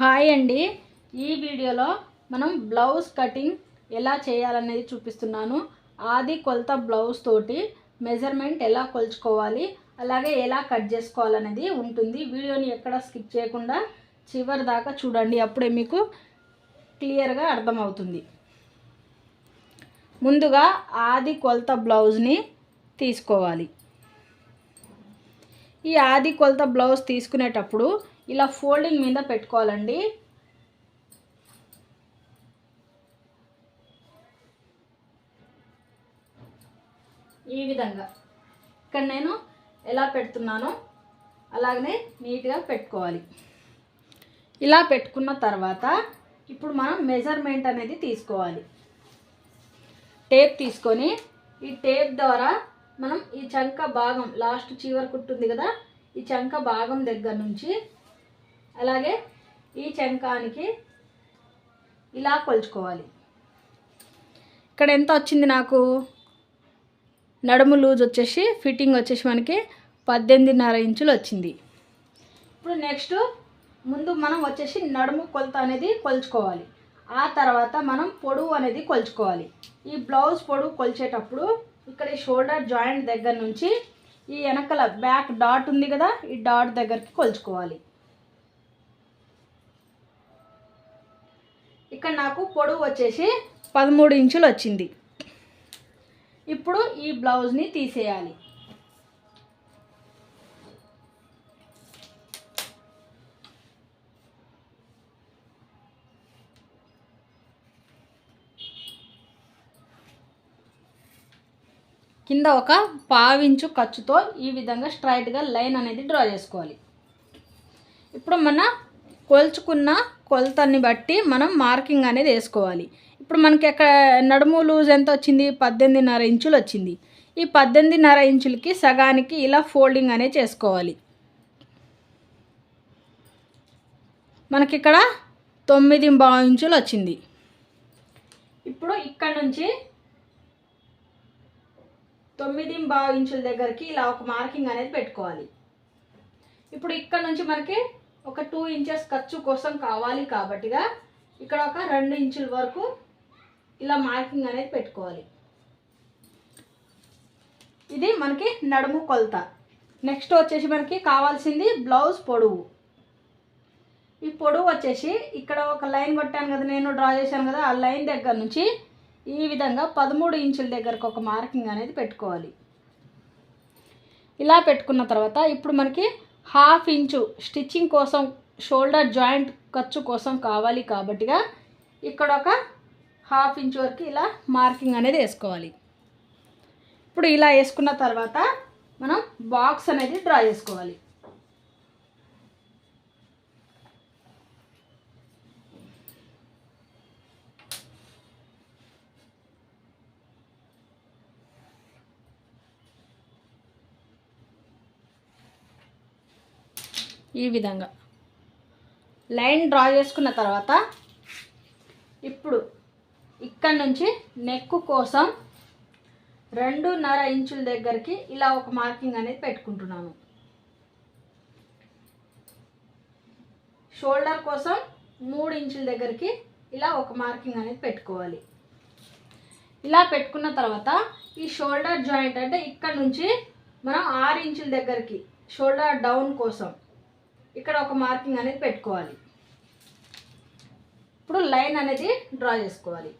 Hi అండి. ఈ వీడియోలో మనం బ్లౌజ్ కటింగ్ ఎలా చేయాలనేది చూపిస్తున్నాను. ఆది కొలత బ్లౌజ్ తోటి మెజర్మెంట్ ఎలా కొలుచుకోవాలి అలాగే ఎలా కట్ చేసుకోవాలనేది ఉంటుంది. వీడియోని ఎక్కడ స్కిప్ చేయకుండా చివరి దాకా చూడండి అప్పుడే మీకు క్లియర్గా అర్థమవుతుంది. ముందుగా ఆది కొలత బ్లౌజ్ని తీసుకోవాలి. ఈ ఆది కొలత బ్లౌజ్ తీసుకునేటప్పుడు ఇలా ఫోల్డింగ్ మీద పెట్టుకోవాలండి. ఈ విధంగా. ఇక్కడ నేను ఎలా పెడుతున్నానో అలాగనే నీట్గా పెట్టుకోవాలి. ఇలా పెట్టుకున్న తర్వాత ఇప్పుడు మనం మెజర్మెంట్ అనేది తీసుకోవాలి. టేప్ తీసుకొని ఈ టేప్ ద్వారా మనం ఈ చంక భాగం లాస్ట్ చివరి కుట్టుంది కదా ఈ చంక భాగం దగ్గర నుంచి అలాగే ఈ చంకానికి ఇలా కొలుచుకోవాలి. ఇక్కడ ఎంత వచ్చింది నాకు? నడుము లూజ్ వచ్చేసి ఫిట్టింగ్ వచ్చేసి మనకి పద్దెనిమిదిన్నర ఇంచులు వచ్చింది. ఇప్పుడు నెక్స్ట్ ముందు మనం వచ్చేసి నడుము కొలత అనేది కొలుచుకోవాలి. ఆ తర్వాత మనం పొడవు అనేది కొలుచుకోవాలి. ఈ బ్లౌజ్ పొడవు కొలిచేటప్పుడు ఇక్కడ ఈ షోల్డర్ జాయింట్ దగ్గర నుంచి ఈ వెనకల బ్యాక్ డాట్ ఉంది కదా ఈ డాట్ దగ్గరికి కొలుచుకోవాలి. ఇక్కడ నాకు పొడవు వచ్చేసి పదమూడు ఇంచులు వచ్చింది. ఇప్పుడు ఈ బ్లౌజ్ని తీసేయాలి. కింద ఒక పావించు ఖర్చుతో ఈ విధంగా స్ట్రైట్గా లైన్ అనేది డ్రా చేసుకోవాలి. ఇప్పుడు మన కొలుచుకున్న కొలతని బట్టి మనం మార్కింగ్ అనేది వేసుకోవాలి. ఇప్పుడు మనకి ఎక్కడ నడుము లూజ్ ఎంత వచ్చింది? పద్దెనిమిదిన్నర ఇంచులు వచ్చింది. ఈ పద్దెనిమిదిన్నర ఇంచులకి సగానికి ఇలా ఫోల్డింగ్ అనేది చేసుకోవాలి. మనకి ఇక్కడ తొమ్మిది బావు ఇంచులు వచ్చింది. ఇప్పుడు ఇక్కడ నుంచి తొమ్మిది బావు ఇంచుల దగ్గరికి ఇలా ఒక మార్కింగ్ అనేది పెట్టుకోవాలి. ఇప్పుడు ఇక్కడ నుంచి మనకి ఒక టూ ఇంచెస్ ఖర్చు కోసం కావాలి కాబట్టిగా ఇక్కడ ఒక రెండు ఇంచుల వరకు ఇలా మార్కింగ్ అనేది పెట్టుకోవాలి. ఇది మనకి నడుము కొలత. నెక్స్ట్ వచ్చేసి మనకి కావాల్సింది బ్లౌజ్ పొడవు. ఈ పొడవు వచ్చేసి ఇక్కడ ఒక లైన్ కొట్టాను కదా నేను డ్రా చేశాను కదా ఆ లైన్ దగ్గర నుంచి ఈ విధంగా పదమూడు ఇంచుల దగ్గరకు ఒక మార్కింగ్ అనేది పెట్టుకోవాలి. ఇలా పెట్టుకున్న తర్వాత ఇప్పుడు మనకి హాఫ్ ఇంచు స్టిచ్చింగ్ కోసం షోల్డర్ జాయింట్ ఖర్చు కోసం కావాలి కాబట్టిగా ఇక్కడ ఒక హాఫ్ ఇంచ్ వరకు ఇలా మార్కింగ్ అనేది వేసుకోవాలి. ఇప్పుడు ఇలా వేసుకున్న తర్వాత మనం బాక్స్ అనేది డ్రా చేసుకోవాలి. ఈ విధంగా. లైన్ డ్రా చేసుకున్న తర్వాత ఇప్పుడు ఇక్కడ నుంచి నెక్ కోసం రెండున్నర ఇంచుల దగ్గరికి ఇలా ఒక మార్కింగ్ అనేది పెట్టుకుంటున్నాను షోల్డర్ కోసం మూడు ఇంచుల దగ్గరికి ఇలా ఒక మార్కింగ్ అనేది పెట్టుకోవాలి. ఇలా పెట్టుకున్న తర్వాత ఈ షోల్డర్ జాయింట్ అంటే ఇక్కడ నుంచి మనం ఆరు ఇంచుల దగ్గరికి షోల్డర్ డౌన్ కోసం ఇక్కడ ఒక మార్కింగ్ అనేది పెట్టుకోవాలి. ఇప్పుడు లైన్ అనేది డ్రా చేసుకోవాలి.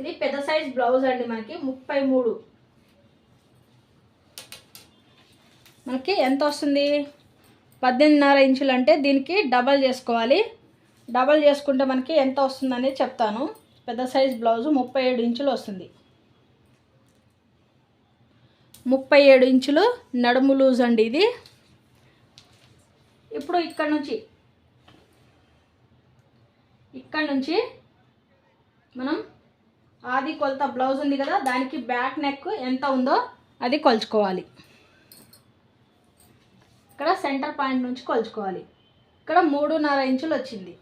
ఇది పెద్ద సైజ్ బ్లౌజ్ అండి మనకి ముప్పై మూడు. మనకి ఎంత వస్తుంది? పద్దెనిమిదిన్నర ఇంచులు అంటే దీనికి డబల్ చేసుకోవాలి. డబల్ చేసుకుంటే మనకి ఎంత వస్తుందని చెప్తాను. పెద్ద సైజ్ బ్లౌజు ముప్పై ఏడు ఇంచులు వస్తుంది. ముప్పై ఏడు ఇంచులు నడుము లూజ్ అండి ఇది. ఇప్పుడు ఇక్కడ నుంచి ఇక్కడ నుంచి మనం ఆది కొలత బ్లౌజ్ ఉంది కదా దానికి బ్యాక్ నెక్ ఎంత ఉందో అది కొలుచుకోవాలి. ఇక్కడ సెంటర్ పాయింట్ నుంచి కొలుచుకోవాలి. ఇక్కడ మూడున్నర ఇంచులు వచ్చింది.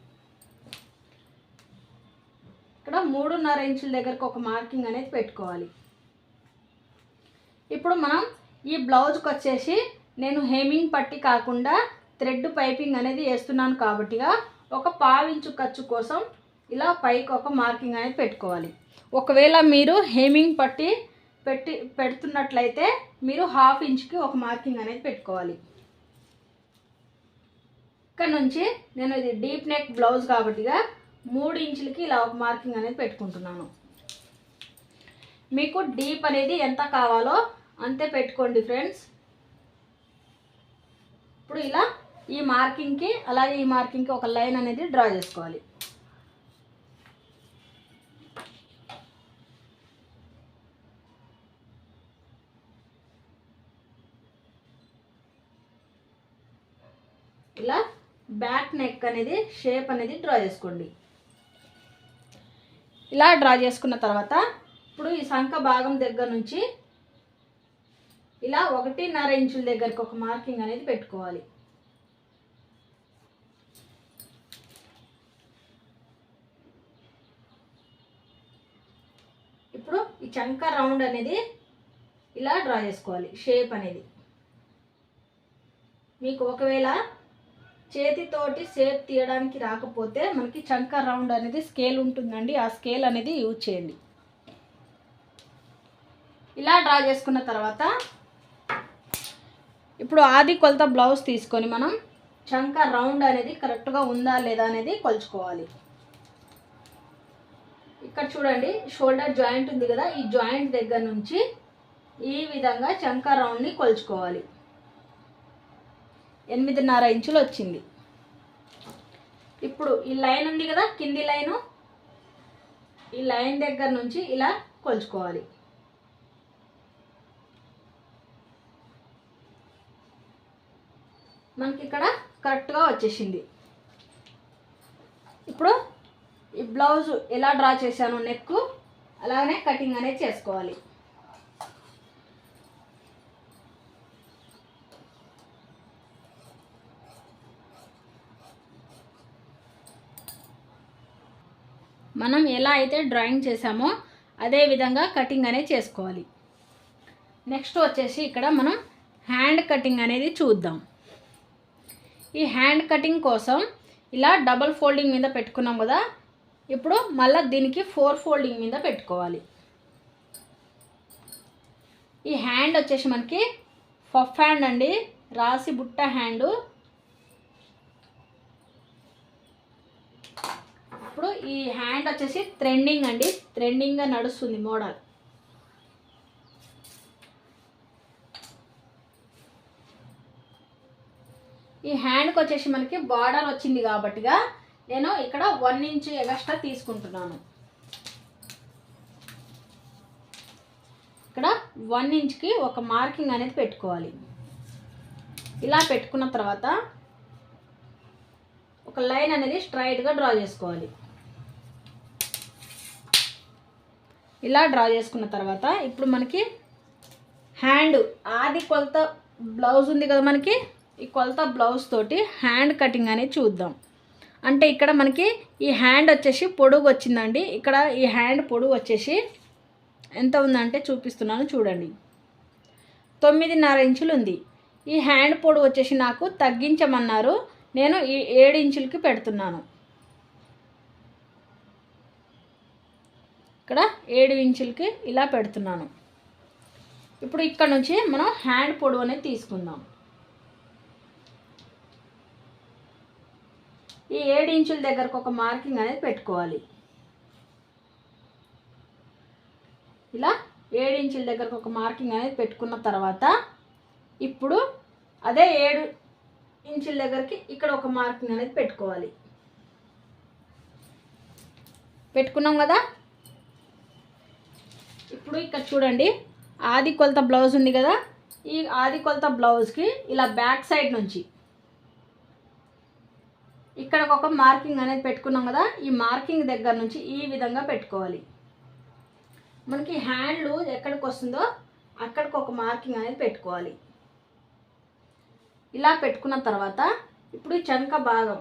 ఇక్కడ మూడున్నర ఇంచుల దగ్గరకు ఒక మార్కింగ్ అనేది పెట్టుకోవాలి. ఇప్పుడు మనం ఈ బ్లౌజ్కి వచ్చేసి నేను హెమింగ్ పట్టి కాకుండా థ్రెడ్ పైపింగ్ అనేది వేస్తున్నాను కాబట్టిగా ఒక పావించు ఖర్చు కోసం ఇలా పైకి ఒక మార్కింగ్ అనేది పెట్టుకోవాలి. ఒకవేళ మీరు హెమింగ్ పట్టి పెట్టి పెడుతున్నట్లయితే మీరు హాఫ్ ఇంచ్కి ఒక మార్కింగ్ అనేది పెట్టుకోవాలి. ఇక్కడ నుంచి నేను ఇది డీప్ నెక్ బ్లౌజ్ కాబట్టిగా మూడు ఇంచులకి ఇలా ఒక మార్కింగ్ అనేది పెట్టుకుంటున్నాను. మీకు డీప్ అనేది ఎంత కావాలో అంతే పెట్టుకోండి ఫ్రెండ్స్. ఇప్పుడు ఇలా ఈ మార్కింగ్కి అలాగే ఈ మార్కింగ్కి ఒక లైన్ అనేది డ్రా చేసుకోవాలి. ఇలా బ్యాక్ నెక్ అనేది షేప్ అనేది డ్రా చేసుకోండి. ఇలా డ్రా చేసుకున్న తర్వాత ఇప్పుడు ఈ సంఖ భాగం దగ్గర నుంచి ఇలా ఒకటిన్నర ఇంచుల దగ్గరికి ఒక మార్కింగ్ అనేది పెట్టుకోవాలి. ఇప్పుడు ఈ చంక రౌండ్ అనేది ఇలా డ్రా చేసుకోవాలి షేప్ అనేది. మీకు ఒకవేళ చేతితోటి షేప్ తీయడానికి రాకపోతే మనకి చంక రౌండ్ అనేది స్కేల్ ఉంటుందండి ఆ స్కేల్ అనేది యూజ్ చేయండి. ఇలా డ్రా చేసుకున్న తర్వాత ఇప్పుడు ఆది కొలత బ్లౌజ్ తీసుకొని మనం చంక రౌండ్ అనేది కరెక్ట్గా ఉందా లేదా అనేది కొలుచుకోవాలి. ఇక్కడ చూడండి షోల్డర్ జాయింట్ ఉంది కదా ఈ జాయింట్ దగ్గర నుంచి ఈ విధంగా చంక రౌండ్ని కొలుచుకోవాలి. ఎనిమిదిన్నర ఇంచులు వచ్చింది. ఇప్పుడు ఈ లైన్ ఉంది కదా కింది లైను ఈ లైన్ దగ్గర నుంచి ఇలా కొలుచుకోవాలి. మనకి ఇక్కడ కరెక్ట్గా వచ్చేసింది. ఇప్పుడు ఈ బ్లౌజ్ ఎలా డ్రా చేశాను నెక్ అలాగనే కటింగ్ అనేది చేసుకోవాలి. మనం ఎలా అయితే డ్రాయింగ్ చేసామో అదే విధంగా కటింగ్ అనేది చేసుకోవాలి. నెక్స్ట్ వచ్చేసి ఇక్కడ మనం హ్యాండ్ కటింగ్ అనేది చూద్దాం. ఈ హ్యాండ్ కటింగ్ కోసం ఇలా డబల్ ఫోల్డింగ్ మీద పెట్టుకున్నాం కదా. ఇప్పుడు మళ్ళీ దీనికి ఫోర్ ఫోల్డింగ్ మీద పెట్టుకోవాలి. ఈ హ్యాండ్ వచ్చేసి మనకి ఫఫ్ హ్యాండ్ అండి. రాసి బుట్ట హ్యాండు. ఇప్పుడు ఈ హ్యాండ్ వచ్చేసి థ్రెండింగ్ అండి. థ్రెండింగ్గా నడుస్తుంది మోడల్. ఈ హ్యాండ్కి వచ్చేసి మనకి బార్డర్ వచ్చింది కాబట్టిగా నేను ఇక్కడ వన్ ఇంచ్ ఎగస్ట్రా తీసుకుంటున్నాను. ఇక్కడ వన్ ఇంచ్కి ఒక మార్కింగ్ అనేది పెట్టుకోవాలి. ఇలా పెట్టుకున్న తర్వాత ఒక లైన్ అనేది స్ట్రైట్గా డ్రా చేసుకోవాలి. ఇలా డ్రా చేసుకున్న తర్వాత ఇప్పుడు మనకి హ్యాండ్ ఆది కొలత బ్లౌజ్ ఉంది కదా మనకి? ఈ కొలత బ్లౌజ్ తోటి హ్యాండ్ కటింగ్ అనేది చూద్దాం. అంటే ఇక్కడ మనకి ఈ హ్యాండ్ వచ్చేసి పొడుగు వచ్చిందండి. ఇక్కడ ఈ హ్యాండ్ పొడుగు వచ్చేసి ఎంత ఉందంటే చూపిస్తున్నాను చూడండి. తొమ్మిదిన్నర ఇంచులు ఉంది. ఈ హ్యాండ్ పొడుగు వచ్చేసి నాకు తగ్గించమన్నారు. నేను ఈ ఏడు ఇంచులకి పెడుతున్నాను. ఇక్కడ ఏడు ఇంచులకి ఇలా పెడుతున్నాను. ఇప్పుడు ఇక్కడ నుంచి మనం హ్యాండ్ పొడవు అనేది తీసుకుందాం. ఈ ఏడు ఇంచుల దగ్గరకు ఒక మార్కింగ్ అనేది పెట్టుకోవాలి. ఇలా ఏడు ఇంచుల దగ్గరకు ఒక మార్కింగ్ అనేది పెట్టుకున్న తర్వాత ఇప్పుడు అదే ఏడు ఇంచుల దగ్గరికి ఇక్కడ ఒక మార్కింగ్ అనేది పెట్టుకోవాలి. పెట్టుకున్నాం కదా? ఇప్పుడు ఇక్కడ చూడండి ఆది కొలత బ్లౌజ్ ఉంది కదా? ఈ ఆది కొలత బ్లౌజ్కి ఇలా బ్యాక్ సైడ్ నుంచి ఇక్కడ ఒక మార్కింగ్ అనేది పెట్టుకున్నాం కదా ఈ మార్కింగ్ దగ్గర నుంచి ఈ విధంగా పెట్టుకోవాలి. మనకి హ్యాండ్ లూజ్ ఎక్కడికి వస్తుందో అక్కడికి ఒక మార్కింగ్ అనేది పెట్టుకోవాలి. ఇలా పెట్టుకున్న తర్వాత ఇప్పుడు ఈ చంక భాగం.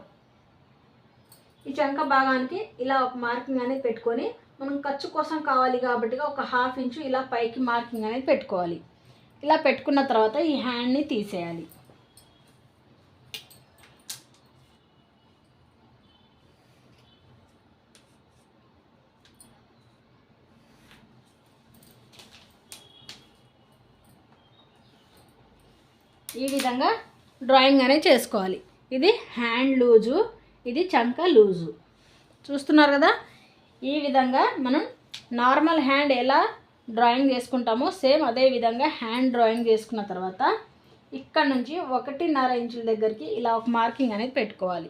ఈ చంక భాగానికి ఇలా ఒక మార్కింగ్ అనేది పెట్టుకొని మనం ఖర్చు కోసం కావాలి కాబట్టి ఒక హాఫ్ ఇంచు ఇలా పైకి మార్కింగ్ అనేది పెట్టుకోవాలి. ఇలా పెట్టుకున్న తర్వాత ఈ హ్యాండ్ని తీసేయాలి. ఈ విధంగా డ్రాయింగ్ అనేది చేసుకోవాలి. ఇది హ్యాండ్ లూజు ఇది చంక లూజు చూస్తున్నారు కదా? ఈ విధంగా మనం నార్మల్ హ్యాండ్ ఎలా డ్రాయింగ్ చేసుకుంటామో సేమ్ అదే విధంగా హ్యాండ్ డ్రాయింగ్ చేసుకున్న తర్వాత ఇక్కడ నుంచి ఒకటిన్నర ఇంచుల దగ్గరికి ఇలా ఒక మార్కింగ్ అనేది పెట్టుకోవాలి.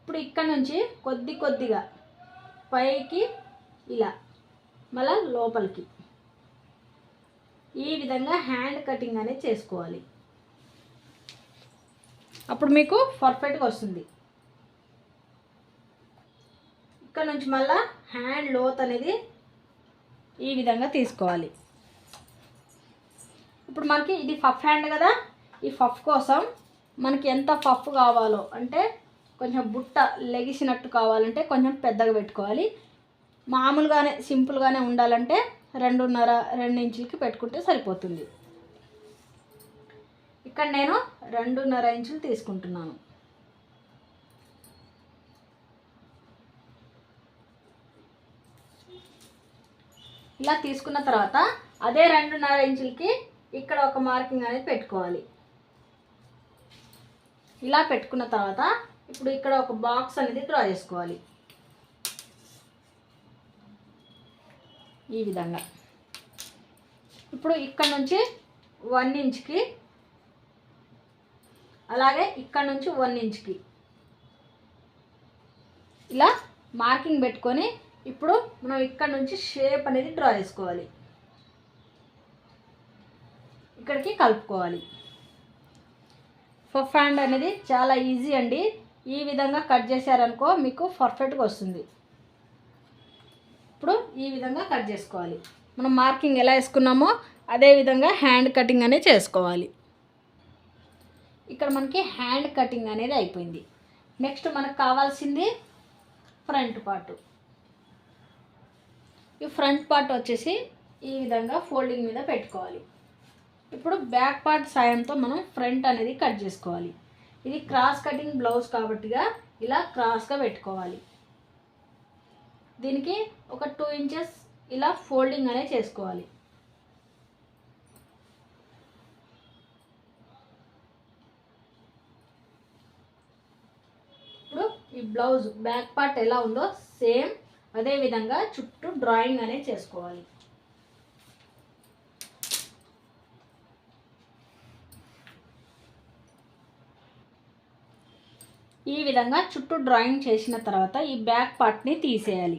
ఇప్పుడు ఇక్కడ నుంచి కొద్ది కొద్దిగా పైకి ఇలా మళ్ళా లోపలికి. ఈ విధంగా హ్యాండ్ కటింగ్ అనేది చేసుకోవాలి. అప్పుడు మీకు పర్ఫెక్ట్గా వస్తుంది. ఇక్కడ నుంచి మళ్ళా హ్యాండ్ లోత్ అనేది ఈ విధంగా తీసుకోవాలి. ఇప్పుడు మనకి ఇది ఫఫ్ హ్యాండ్ కదా. ఈ ఫఫ్ కోసం మనకి ఎంత ఫఫ్ కావాలో అంటే కొంచెం బుట్ట లెగిసినట్టు కావాలంటే కొంచెం పెద్దగా పెట్టుకోవాలి. మామూలుగానే సింపుల్గానే ఉండాలంటే రెండున్నర రెండు ఇంచులకి పెట్టుకుంటే సరిపోతుంది. ఇక్కడ నేను రెండున్నర ఇంచులు తీసుకుంటున్నాను. ఇలా తీసుకున్న తర్వాత అదే రెండున్నర ఇంచులకి ఇక్కడ ఒక మార్కింగ్ అనేది పెట్టుకోవాలి. ఇలా పెట్టుకున్న తర్వాత ఇప్పుడు ఇక్కడ ఒక బాక్స్ అనేది డ్రా చేసుకోవాలి. ఈ విధంగా. ఇప్పుడు ఇక్కడ నుంచి వన్ ఇంచ్కి అలాగే ఇక్కడ నుంచి వన్ ఇంచ్కి. ఇలా మార్కింగ్ పెట్టుకొని ఇప్పుడు మనం ఇక్కడ నుంచి షేప్ అనేది డ్రా చేసుకోవాలి. ఇక్కడికి కలుపుకోవాలి. ఫఫ్ హ్యాండ్ అనేది చాలా ఈజీ అండి. ఈ విధంగా కట్ చేశారనుకో మీకు పర్ఫెక్ట్గా వస్తుంది. ఇప్పుడు ఈ విధంగా కట్ చేసుకోవాలి. మనం మార్కింగ్ ఎలా వేసుకున్నామో అదే విధంగా హ్యాండ్ కటింగ్ అనేది చేసుకోవాలి. ఇక్కడ మనకి హ్యాండ్ కటింగ్ అనేది అయిపోయింది. నెక్స్ట్ మనకు కావాల్సింది ఫ్రంట్ పార్ట్. ఈ ఫ్రంట్ పార్ట్ వచ్చేసి ఈ విధంగా ఫోల్డింగ్ మీద పెట్టుకోవాలి. ఇప్పుడు బ్యాక్ పార్ట్ సాయంతో మనం ఫ్రంట్ అనేది కట్ చేసుకోవాలి. ఇది క్రాస్ కటింగ్ బ్లౌజ్ కాబట్టిగా ఇలా క్రాస్గా పెట్టుకోవాలి. దీనికి ఒక టూ ఇంచెస్ ఇలా ఫోల్డింగ్ అనేది చేసుకోవాలి. ఇప్పుడు ఈ బ్లౌజ్ బ్యాక్ పార్ట్ ఎలా ఉందో సేమ్ అదే విధంగా చుట్టూ డ్రాయింగ్ అనేది చేసుకోవాలి. ఈ విధంగా చుట్టూ డ్రాయింగ్ చేసిన తర్వాత ఈ బ్యాక్ పార్ట్ని తీసేయాలి.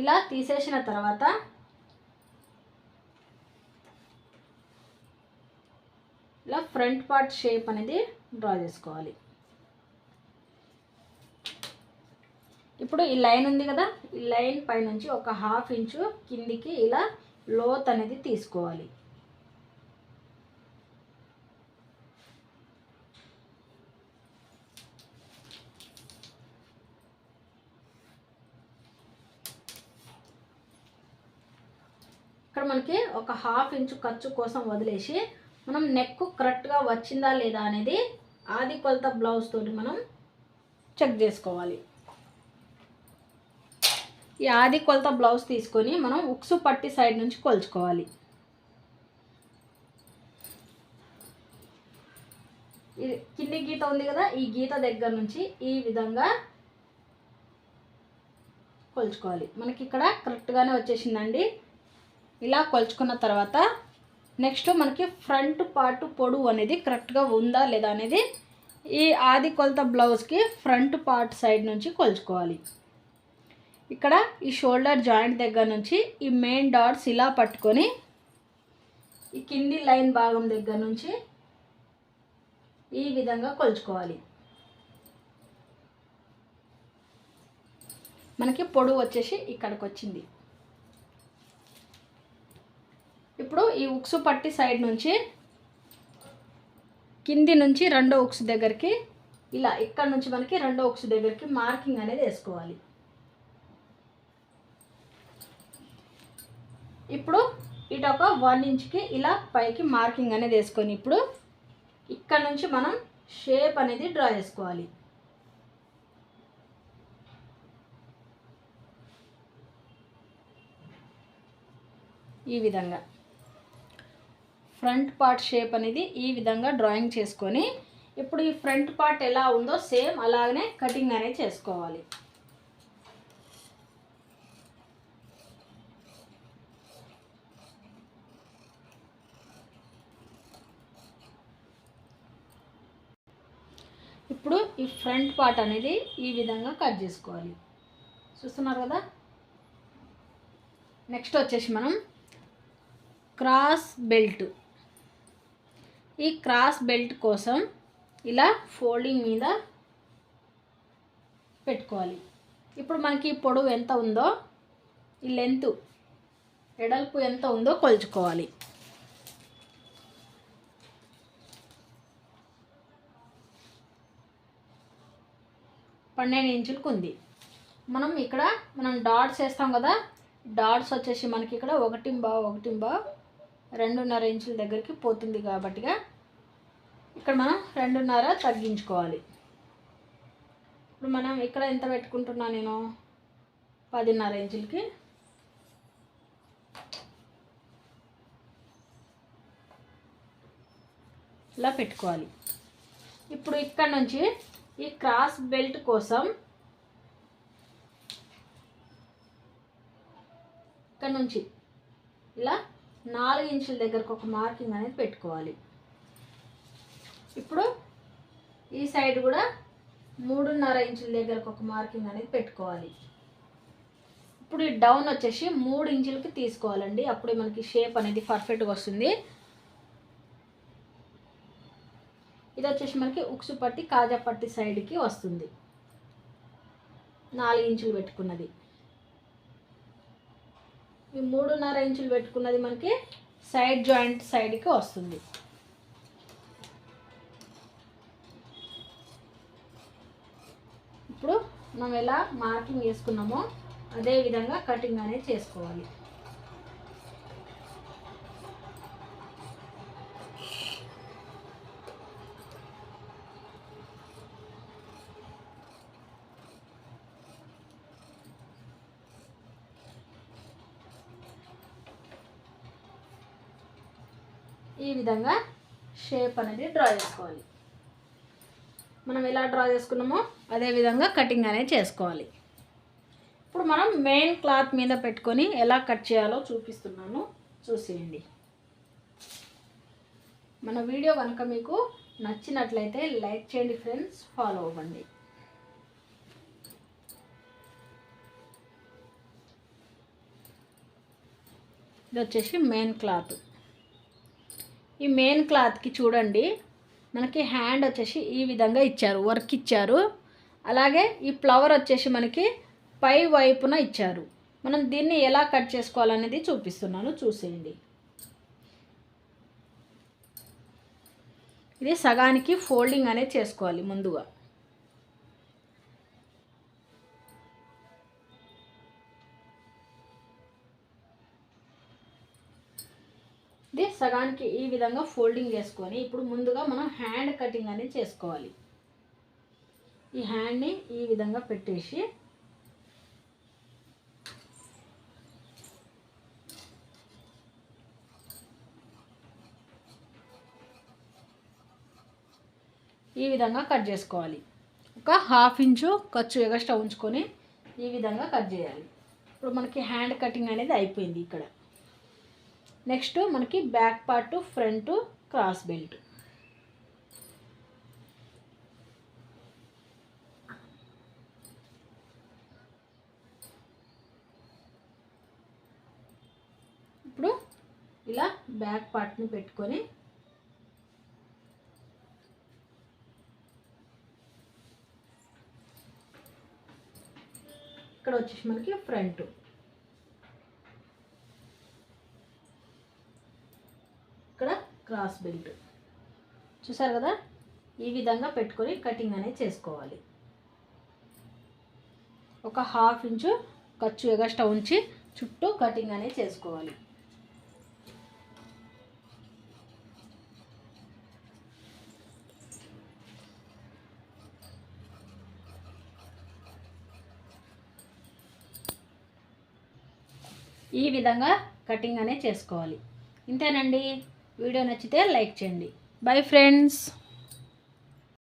ఇలా తీసేసిన తర్వాత ఇలా ఫ్రంట్ పార్ట్ షేప్ అనేది డ్రా చేసుకోవాలి. ఇప్పుడు ఈ లైన్ ఉంది కదా ఈ లైన్ పైనుంచి ఒక హాఫ్ ఇంచు కిందికి ఇలా లోత్ అనేది తీసుకోవాలి. మనకి ఒక హాఫ్ ఇంచు ఖర్చు కోసం వదిలేసి మనం నెక్ కరెక్ట్గా వచ్చిందా లేదా అనేది ఆది కొలత బ్లౌజ్ తోటి మనం చెక్ చేసుకోవాలి. ఈ ఆది కొలత బ్లౌజ్ తీసుకొని మనం ఉక్సు పట్టి సైడ్ నుంచి కొలుచుకోవాలి. ఇది కింది గీత ఉంది కదా ఈ గీత దగ్గర నుంచి ఈ విధంగా కొలుచుకోవాలి. మనకి ఇక్కడ కరెక్ట్గానే వచ్చేసిందండి. ఇలా కొలుచుకున్న తర్వాత నెక్స్ట్ మనకి ఫ్రంట్ పార్ట్ పొడవు అనేది కరెక్ట్గా ఉందా లేదా అనేది ఈ ఆది కొలత బ్లౌజ్కి ఫ్రంట్ పార్ట్ సైడ్ నుంచి కొలుచుకోవాలి. ఇక్కడ ఈ షోల్డర్ జాయింట్ దగ్గర నుంచి ఈ మెయిన్ డాట్స్ ఇలా పట్టుకొని ఈ కింది లైన్ భాగం దగ్గర నుంచి ఈ విధంగా కొలుచుకోవాలి. మనకి పొడవు వచ్చేసి ఇక్కడికి వచ్చింది ఇప్పుడు ఈ ఉక్సు పట్టి సైడ్ నుంచి కింది నుంచి రెండో ఉక్సు దగ్గరికి ఇలా ఇక్కడ నుంచి మనకి రెండో ఉక్సు దగ్గరికి మార్కింగ్ అనేది వేసుకోవాలి. ఇప్పుడు ఇటు ఒక వన్ ఇంచ్కి ఇలా పైకి మార్కింగ్ అనేది వేసుకొని ఇప్పుడు ఇక్కడ నుంచి మనం షేప్ అనేది డ్రా చేసుకోవాలి. ఈ విధంగా. ఫ్రంట్ పార్ట్ షేప్ అనేది ఈ విధంగా డ్రాయింగ్ చేసుకొని ఇప్పుడు ఈ ఫ్రంట్ పార్ట్ ఎలా ఉందో సేమ్ అలాగనే కటింగ్ అనేది చేసుకోవాలి. ఇప్పుడు ఈ ఫ్రంట్ పార్ట్ అనేది ఈ విధంగా కట్ చేసుకోవాలి. చూస్తున్నారు కదా? నెక్స్ట్ వచ్చేసి మనం క్రాస్ బెల్ట్. ఈ క్రాస్ బెల్ట్ కోసం ఇలా ఫోల్డింగ్ మీద పెట్టుకోవాలి. ఇప్పుడు మనకి పొడవు ఎంత ఉందో ఈ లెంత్ ఎడల్పు ఎంత ఉందో కొలుచుకోవాలి. పన్నెండు ఇంచులకు ఉంది. మనం ఇక్కడ మనం డాట్స్ వేస్తాం కదా డాట్స్ వచ్చేసి మనకి ఇక్కడ ఒకటి బా ఒకటి బా రెండున్నర ఇంచుల దగ్గరికి పోతుంది కాబట్టిగా ఇక్కడ మనం రెండున్నర తగ్గించుకోవాలి. ఇప్పుడు మనం ఇక్కడ ఎంత పెట్టుకుంటున్నా నేను? పదిన్నర ఇంచులకి. ఇలా పెట్టుకోవాలి. ఇప్పుడు ఇక్కడ నుంచి ఈ క్రాస్ బెల్ట్ కోసం ఇక్కడ నుంచి ఇలా నాలుగు ఇంచుల దగ్గరకు ఒక మార్కింగ్ అనేది పెట్టుకోవాలి. ఇప్పుడు ఈ సైడ్ కూడా మూడున్నర ఇంచుల దగ్గరకు ఒక మార్కింగ్ అనేది పెట్టుకోవాలి. ఇప్పుడు ఈ డౌన్ వచ్చేసి మూడు ఇంచులకి తీసుకోవాలండి. అప్పుడే మనకి షేప్ అనేది పర్ఫెక్ట్గా వస్తుంది. ఇది వచ్చేసి మనకి ఉక్సు పట్టి కాజా పట్టి సైడ్కి వస్తుంది. నాలుగు ఇంచులు పెట్టుకున్నది. ఈ మూడున్నర ఇంచులు పెట్టుకున్నది మనకి సైడ్ జాయింట్ సైడ్కి వస్తుంది. మనం ఎలా మార్కింగ్ వేసుకున్నామో అదే విధంగా కటింగ్ అనేది చేసుకోవాలి. ఈ విధంగా షేప్ అనేది డ్రా చేసుకోవాలి. మనం ఎలా డ్రా చేసుకున్నామో అదే విధంగా కటింగ్ అనేది చేసుకోవాలి. ఇప్పుడు మనం మెయిన్ క్లాత్ మీద పెట్టుకొని ఎలా కట్ చేయాలో చూపిస్తున్నాను. చూసేయండి. మన వీడియో కనుక మీకు నచ్చినట్లయితే లైక్ చేయండి ఫ్రెండ్స్ ఫాలో అవ్వండి. ఇది వచ్చేసి మెయిన్ క్లాత్. ఈ మెయిన్ క్లాత్కి చూడండి. మనకి హ్యాండ్ వచ్చేసి ఈ విధంగా ఇచ్చారు వర్క్ ఇచ్చారు. అలాగే ఈ ఫ్లవర్ వచ్చేసి మనకి పై వైపున ఇచ్చారు. మనం దీన్ని ఎలా కట్ చేసుకోవాలనేది చూపిస్తున్నాను చూసేయండి. ఇది సగానికి ఫోల్డింగ్ అనేది చేసుకోవాలి ముందుగా. ఇది సగానికి ఈ విధంగా ఫోల్డింగ్ చేసుకొని ఇప్పుడు ముందుగా మనం హ్యాండ్ కటింగ్ అనేది చేసుకోవాలి. ఈ హ్యాండ్ని ఈ విధంగా పెట్టేసి ఈ విధంగా కట్ చేసుకోవాలి. ఒక హాఫ్ ఇంచు ఖర్చు ఎగస్ట్రా ఉంచుకొని ఈ విధంగా కట్ చేయాలి. ఇప్పుడు మనకి హ్యాండ్ కటింగ్ అనేది అయిపోయింది ఇక్కడ. నెక్స్ట్ మనకి back part front cross belt. ఇప్పుడు ఇలా బ్యాక్ పార్ట్ని పెట్టుకొని ఇక్కడ వచ్చేసి మనకి ఫ్రంట్. Cross belt. చూసారు కదా? ఈ విధంగా పెట్టుకొని కటింగ్ అనేది చేసుకోవాలి. ఒక హాఫ్ ఇంచు ఖర్చు ఎగస్ట ఉంచి చుట్టూ కటింగ్ అనేది చేసుకోవాలి. ఈ విధంగా కటింగ్ అనేది చేసుకోవాలి. ఇంతేనండి? వీడియో నచ్చితే లైక్ చేయండి. Bye friends.